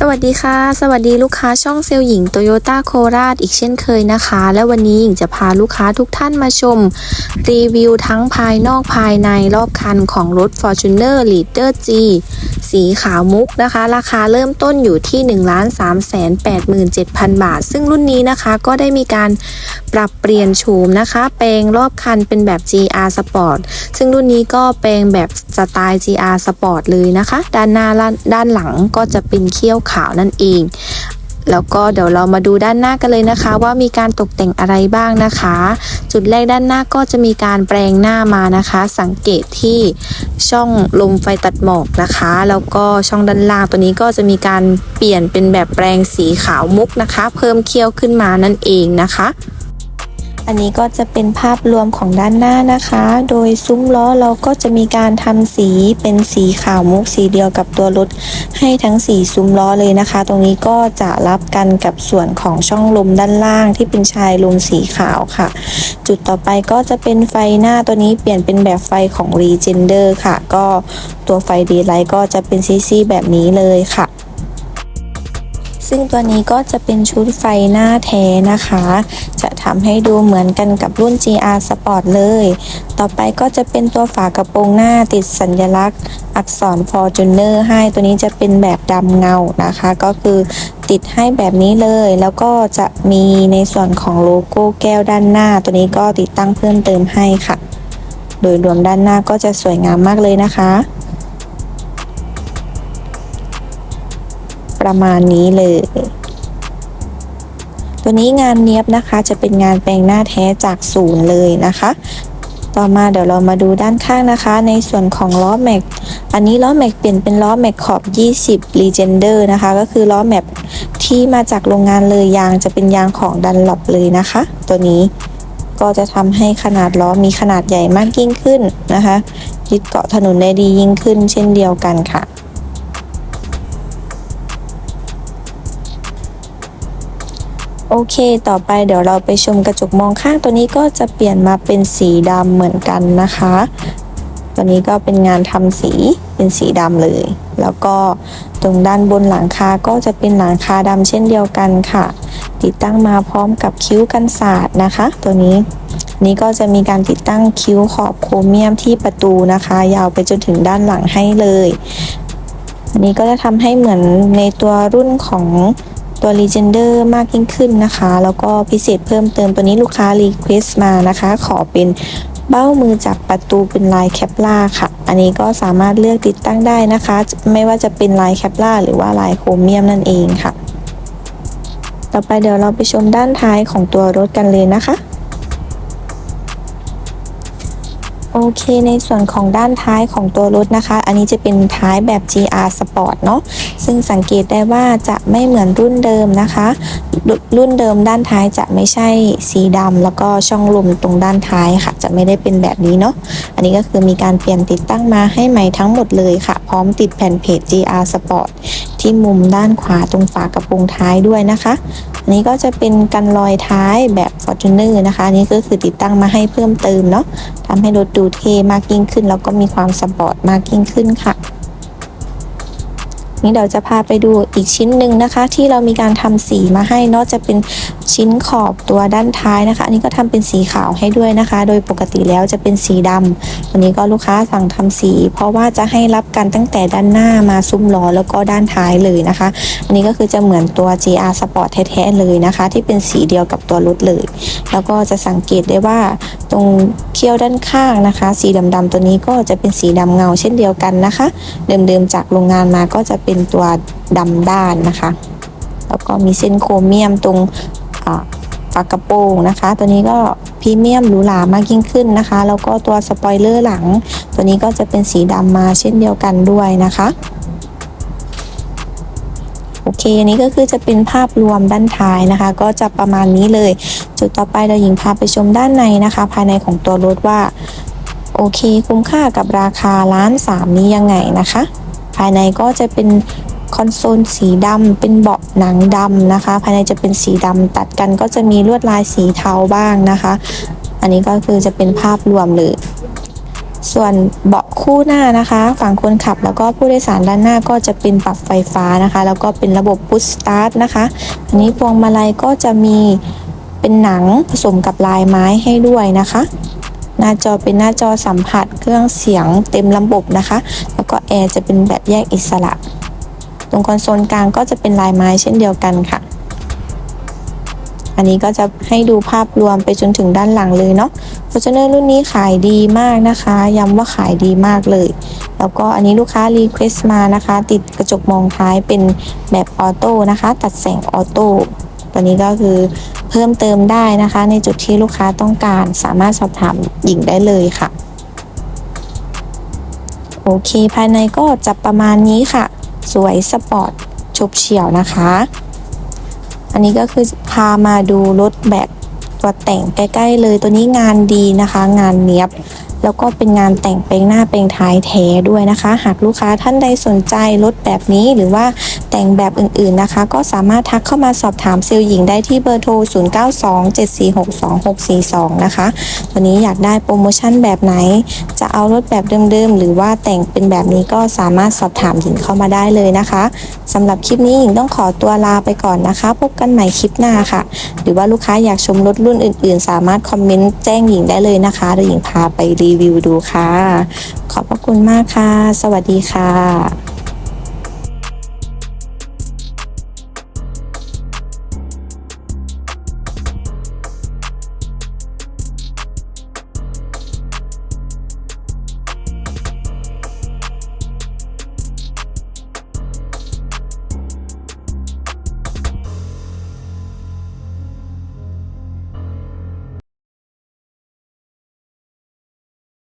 สวัสดีค่ะ สวัสดีลูกค้าช่องเซลล์หญิงโตโยต้าโคราชอีกเช่นเคยนะคะ และวันนี้หญิงจะพาลูกค้าทุกท่านมาชม รีวิวทั้งภายนอกภายในรอบคันของรถ Fortuner Leader G สีขาวมุกนะคะ ราคาเริ่มต้นอยู่ที่ 1 3 8 7 0 0 0 บาท ซึ่งรุ่นนี้นะคะก็ได้มีการปรับเปลี่ยนโฉมนะคะ แปลงรอบคันเป็นแบบ GR Sport ซึ่งรุ่นนี้ก็แปลงแบบสไตล์ GR Sport เลยนะคะ ด้านหน้าด้านหลังก็จะเป็นเขี้ยวขาวนั่นเอง แล้วก็เดี๋ยวเรามาดูด้านหน้ากันเลยนะคะ ว่ามีการตกแต่งอะไรบ้างนะคะ จุดแรกด้านหน้าก็จะมีการแปลงหน้ามานะคะ สังเกตที่ช่องลมไฟตัดหมอกนะคะ แล้วก็ช่องด้านล่างตัวนี้ก็จะมีการเปลี่ยนเป็นแบบแปลงสีขาวมุกนะคะ เพิ่มเขี้ยวขึ้นมานั่นเองนะคะอันนี้ก็จะเป็นภาพรวมของด้านหน้านะคะ โดยซุ้มล้อเราก็จะมีการทำสีเป็นสีขาวมุกสีเดียวกับตัวรถ ให้ทั้งสีซุ้มล้อเลยนะคะ ตรงนี้ก็จะรับกันกับส่วนของช่องลมด้านล่างที่เป็นชายลมสีขาวค่ะ จุดต่อไปก็จะเป็นไฟหน้าตัวนี้เปลี่ยนเป็นแบบไฟของ Regender ค่ะ ก็ตัวไฟดีไลท์ก็จะเป็นซีซีแบบนี้เลยค่ะ ซึ่งตัวนี้ก็จะเป็นชุดไฟหน้าแท้นะคะ จะทำให้ดูเหมือนกันกับรุ่น GR Sport เลย ต่อไปก็จะเป็นตัวฝากระโปรงหน้าติดสัญลักษณ์ อักษร Fortuner ให้ตัวนี้จะเป็นแบบดำเงานะคะ ก็คือติดให้แบบนี้เลย แล้วก็จะมีในส่วนของโลโก้แก้วด้านหน้า ตัวนี้ก็ติดตั้งเพิ่มเติมให้ค่ะ โดยรวมด้านหน้าก็จะสวยงามมากเลยนะคะ ประมาณนี้เลย ตัวนี้งานเนี้ยบนะคะจะเป็นงานแปลงหน้าแท้จากศูนย์เลยนะคะ ต่อมาเดี๋ยวเรามาดูด้านข้างนะคะ ในส่วนของล้อแม็ก อันนี้ล้อแม็กเปลี่ยนเป็นล้อแม็กขอบ 20 Legender นะคะ ก็คือล้อแม็กที่มาจากโรงงานเลยยางจะเป็นยางของดันหลบเลยนะคะ ตัวนี้ก็จะทำให้ขนาดล้อมีขนาดใหญ่มากยิ่งขึ้นนะคะยึดเกาะถนนได้ดียิ่งขึ้นเช่นเดียวกันค่ะ โอเค ต่อไปเดี๋ยวเราไปชมกระจกมองข้างตัวนี้ก็จะเปลี่ยนมาเป็นสีดำเหมือนกันนะคะ ตัวนี้ก็เป็นงานทำสีเป็นสีดำเลย แล้วก็ตรงด้านบนหลังคาก็จะเป็นหลังคาดำเช่นเดียวกันค่ะ ติดตั้งมาพร้อมกับคิ้วกันศาสตร์นะคะ ตัวนี้นี้ก็จะมีการติดตั้งคิ้วขอบโครเมียมที่ประตูนะคะ ยาวไปจนถึงด้านหลังให้เลย อันนี้ก็จะทำให้เหมือนในตัวรุ่นของ ตัว Legender มากยิ่งขึ้นนะคะ แล้วก็พิเศษเพิ่มเติมตัวนี้ลูกค้า Request มานะคะ ขอเป็นเบ้ามือจับประตูเป็นลายแคปล่าค่ะ อันนี้ก็สามารถเลือกติดตั้งได้นะคะ ไม่ว่าจะเป็นลายแคปล่าหรือว่าลายโครเมียมนั่นเองค่ะ ต่อไปเดี๋ยวเราไปชมด้านท้ายของตัวรถกันเลยนะคะ โอเคในส่วนของด้านท้ายของตัวรถนะคะ อันนี้จะเป็นท้ายแบบ GR Sport เนาะซึ่งสังเกตได้ว่าจะไม่เหมือนรุ่นเดิมนะคะ รุ่นเดิมด้านท้ายจะไม่ใช่สีดำแล้วก็ช่องลมตรงด้านท้ายค่ะ จะไม่ได้เป็นแบบนี้เนาะอันนี้ก็คือมีการเปลี่ยนติดตั้งมาให้ใหม่ทั้งหมดเลยค่ะ พร้อมติดแผ่นเพจ GR Sport ที่มุมด้านขวาตรงฝากระโปรงท้ายด้วยนะคะอันนี้ก็จะเป็นกันรอยท้ายแบบ Fortuner นะคะนนี้ก็คือติดตั้งมาให้เพิ่มเติมเนาะทำให้รถดูเท่มากยิ่งขึ้น แล้วก็มีความสปอร์ตมากยิ่งขึ้นค่ะ นี่เดี๋ยวจะพาไปดูอีกชิ้นหนึ่งนะคะ ที่เรามีการทำสีมาให้นอกจะเป็นชิ้นขอบตัวด้านท้ายนะคะ อันนี้ก็ทำเป็นสีขาวให้ด้วยนะคะ โดยปกติแล้วจะเป็นสีดำวันนี้ก็ลูกค้าสั่งทำสี เพราะว่าจะให้รับกันตั้งแต่ด้านหน้ามาซุ้มล้อแล้วก็ด้านท้ายเลยนะคะ อันนี้ก็คือจะเหมือนตัว GR Sport แท้ๆเลยนะคะ ที่เป็นสีเดียวกับตัวรถเลย แล้วก็จะสังเกตได้ว่าตรงเขี้ยวด้านข้างนะคะ สีดำๆตัวนี้ก็จะเป็นสีดำเงาเช่นเดียวกันนะคะ เดิมๆจากโรงงานมาก็จะเป็นตัวดำด้านนะคะ แล้วก็มีเส้นโครเมียมตรงฝากระโปรงนะคะ ตัวนี้ก็พรีเมียมหรูหรามากยิ่งขึ้นนะคะ แล้วก็ตัวสปอยเลอร์หลัง ตัวนี้ก็จะเป็นสีดำมาเช่นเดียวกันด้วยนะคะโอเคอันนี้ก็คือจะเป็นภาพรวมด้านท้ายนะคะ ก็จะประมาณนี้เลย จุดต่อไปเราหญิงพาไปชมด้านในนะคะ ภายในของตัวรถว่า โอเคคุ้มค่ากับราคาล้านสามนี้ยังไงนะคะ ภายในก็จะเป็นคอนโซลสีดำเป็นเบาะหนังดำนะคะ ภายในจะเป็นสีดำตัดกันก็จะมีลวดลายสีเทาบ้างนะคะ อันนี้ก็คือจะเป็นภาพรวมเลยส่วนเบาะคู่หน้านะคะ ฝั่งคนขับแล้วก็ผู้โดยสารด้านหน้าก็จะเป็นปรับไฟฟ้านะคะ แล้วก็เป็นระบบพุชสตาร์ทนะคะ อันนี้พวงมาลัยก็จะมีเป็นหนังผสมกับลายไม้ให้ด้วยนะคะ น้าจอเป็นหน้าจอสัมผัสเครื่องเสียงเต็มระบบนะคะ แล้วก็แอร์จะเป็นแบบแยกอิสระ ตรงคอนโซลกลางก็จะเป็นลายไม้เช่นเดียวกันค่ะ อันนี้ก็จะให้ดูภาพรวมไปจนถึงด้านหลังเลยเนาะ Fortuner รุ่นนี้ขายดีมากนะคะ ย้ำว่าขายดีมากเลย แล้วก็อันนี้ลูกค้ารีเควสต์มานะคะ ติดกระจกมองท้ายเป็นแบบออโต้นะคะ ตัดแสงออโต้ ตัวนี้ก็คือเพิ่มเติมได้นะคะ ในจุดที่ลูกค้าต้องการสามารถสอบถามหญิงได้เลยค่ะ โอเค ภายในก็จะประมาณนี้ค่ะ สวยสปอร์ตชบเฉียวนะคะ อันนี้ก็คือพามาดูรถแบบตัวแต่งใกล้ๆเลย ตัวนี้งานดีนะคะ งานเนี้ยบแล้วก็เป็นงานแต่งเปลงหน้าเปลงท้ายแท้ด้วยนะคะ หากลูกค้าท่านใดสนใจรถแบบนี้หรือว่า แต่งแบบอื่นๆนะคะ ก็สามารถทักเข้ามาสอบถามเซลล์หญิงได้ที่เบอร์โทร 0927462642 นะคะ วันนี้อยากได้โปรโมชั่นแบบไหน จะเอารถแบบเดิมๆ หรือว่าแต่งเป็นแบบนี้ก็สามารถสอบถามหญิงเข้ามาได้เลยนะคะสำหรับคลิปนี้หญิงต้องขอตัวลาไปก่อนนะคะ พบกันใหม่คลิปหน้าค่ะ หรือว่าลูกค้าอยากชมรถรุ่นอื่น ๆ สามารถคอมเมนต์แจ้งหญิงได้เลยนะคะเดี๋ยวหญิงพาไปรีวิวดูค่ะ ขอบพระคุณมากค่ะ สวัสดีค่ะ